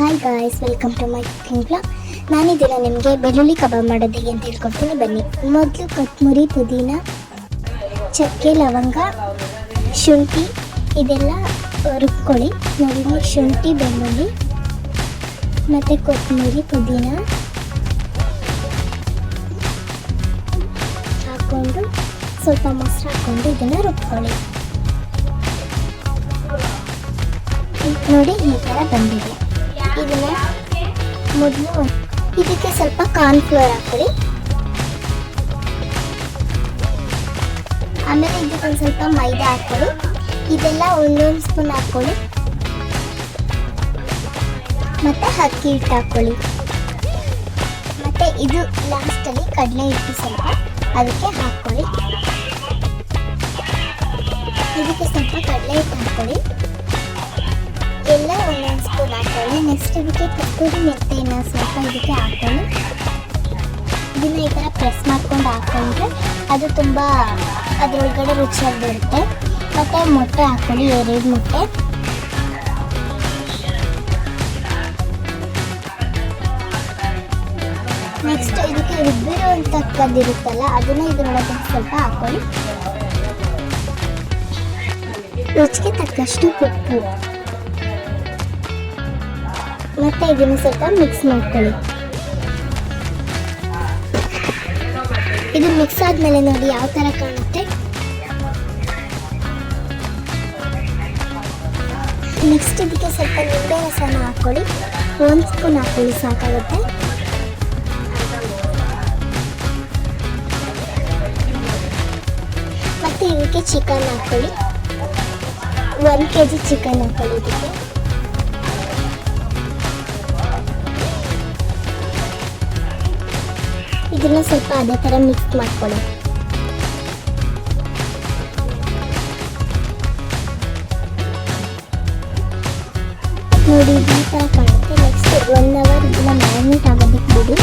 Hi guys welcome to my cooking blog ನಾನಿದ್ದೀನ ನಿಮಗೆ ಬೆಳ್ಳುಳ್ಳಿ ಕಬಾಬ್ ಮಾಡೋದು ಹೇಗೆ ಅಂತ ಹೇಳ್ಕೊಡ್ತೀನಿ. ಬನ್ನಿ. ಮೊದಲು ಕೊತ್ತಂಬರಿ ಪುದೀನ, ಚಕ್ಕೆ, ಲವಂಗ, ಶುಂಠಿ, ಇದೆಲ್ಲ ರುಬ್ಕೊಳ್ಳಿ. ನೋಡಿ ಶುಂಠಿ, ಬೆಳ್ಳುಳ್ಳಿ, ಮತ್ತು ಕೊತ್ತಂಬರಿ ಪುದೀನ ಹಾಕ್ಕೊಂಡು, ಸ್ವಲ್ಪ ಮೊಸರು ಹಾಕ್ಕೊಂಡು ಇದನ್ನು ರುಬ್ಕೊಳ್ಳಿ. ನೋಡಿ, ಈ ಥರ ಬಂದಿದೆ. ಇದನ್ನ ಮೊದಲು ಇದಕ್ಕೆ ಸ್ವಲ್ಪ ಕಾರ್ನ್ಫ್ಲೋರ್ ಹಾಕೊಳ್ಳಿ ಆಮೇಲೆ ಇದಕ್ಕೆ ಒಂದು ಸ್ವಲ್ಪ ಮೈದಾ ಹಾಕೊಳ್ಳಿ ಇದೆಲ್ಲ ಒಂದೊಂದು ಸ್ಪೂನ್ ಹಾಕೊಳ್ಳಿ ಮತ್ತೆ ಅಕ್ಕಿ ಹಿಟ್ಟು ಹಾಕ್ಕೊಳ್ಳಿ ಮತ್ತೆ ಇದು ಲಾಸ್ಟಲ್ಲಿ ಕಡಲೆ ಹಿಟ್ಟು ಸ್ವಲ್ಪ ಅದಕ್ಕೆ ಹಾಕ್ಕೊಳ್ಳಿ ಇದಕ್ಕೆ ಸ್ವಲ್ಪ ಕಡಲೆ ಹಿಟ್ಟು ಹಾಕ್ಕೊಳ್ಳಿ ಎಲ್ಲ ಒಂದೊಂದು ನೆಕ್ಸ್ಟ್ ಇದಕ್ಕೆ ಕಸ್ತೂರಿ ಮೆಂತೆನ ಸ್ವಲ್ಪ ಇದಕ್ಕೆ ಹಾಕ್ಕೊಳ್ಳಿ. ಇದನ್ನ ಈ ಥರ ಪ್ರೆಸ್ ಮಾಡ್ಕೊಂಡು ಹಾಕ್ಕೊಂಡ್ರೆ ಅದು ತುಂಬ ಅದರೊಳಗಡೆ ರುಚಿಯಾಗಿ ಬರುತ್ತೆ ಮತ್ತು ಮೊಟ್ಟೆ ಹಾಕ್ಕೊಳ್ಳಿ, ಎರಡು ಮೊಟ್ಟೆ. ನೆಕ್ಸ್ಟ್ ಇದಕ್ಕೆ ರುಬ್ಬಿರುವಂಥಕ್ಕದಿರುತ್ತಲ್ಲ ಅದನ್ನ ಇದರೊಳಗೆ ಸ್ವಲ್ಪ ಹಾಕ್ಕೊಳ್ಳಿ. ರುಚಿಗೆ ತಕ್ಕಷ್ಟು ಉಪ್ಪು. ಇದನ್ನು ಸ್ವಲ್ಪ ಮಿಕ್ಸ್ ಮಾಡ್ಕೊಳ್ಳಿ. ಇದು ಮಿಕ್ಸ್ ಆದ್ಮೇಲೆ ನೋಡಿ ಯಾವ ತರ ಕಾಣುತ್ತೆ. ನೆಕ್ಸ್ಟ್ ಇದಕ್ಕೆ ಸ್ವಲ್ಪ ನಿಂಬೆ ರಸನ ಹಾಕೊಳ್ಳಿ ಒಂದು ಸ್ಪೂನ್ ಹಾಕೊಳ್ಳಿ ಸಾಕಾಗುತ್ತೆ. ಮತ್ತೆ ಇದಕ್ಕೆ ಚಿಕನ್ ಹಾಕೊಳ್ಳಿ ಒಂದು ಕೆ ಜಿ ಚಿಕನ್ ಹಾಕೊಳ್ಳಿ ಇದಕ್ಕೆ. ಇದನ್ನ ಸ್ವಲ್ಪ ಅದೇ ಥರ ಮಿಕ್ಸ್ ಮಾಡ್ಕೊಳ್ಳಿ. ನೋಡಿ ಈ ಥರ ಕಾಣುತ್ತೆ. ನೆಕ್ಸ್ಟ್ ಒನ್ ಅವರ್ ಇದನ್ನ ಮ್ಯಾರಿನೇಟ್ ಆಗೋದಕ್ಕೆ ಬಿಡಿ.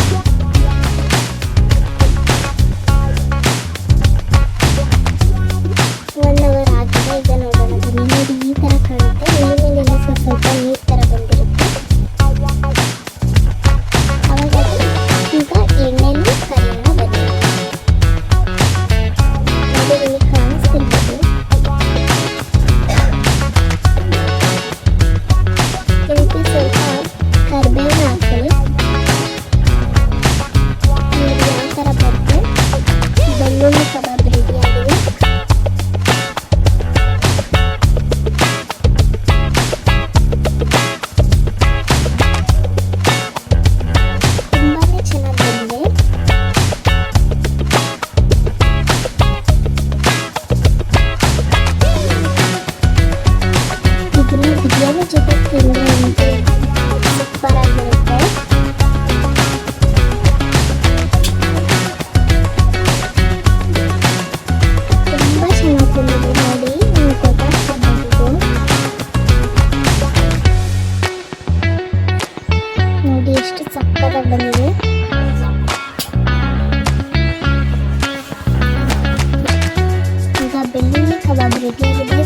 kalemini. Burada belli mi kalabilir?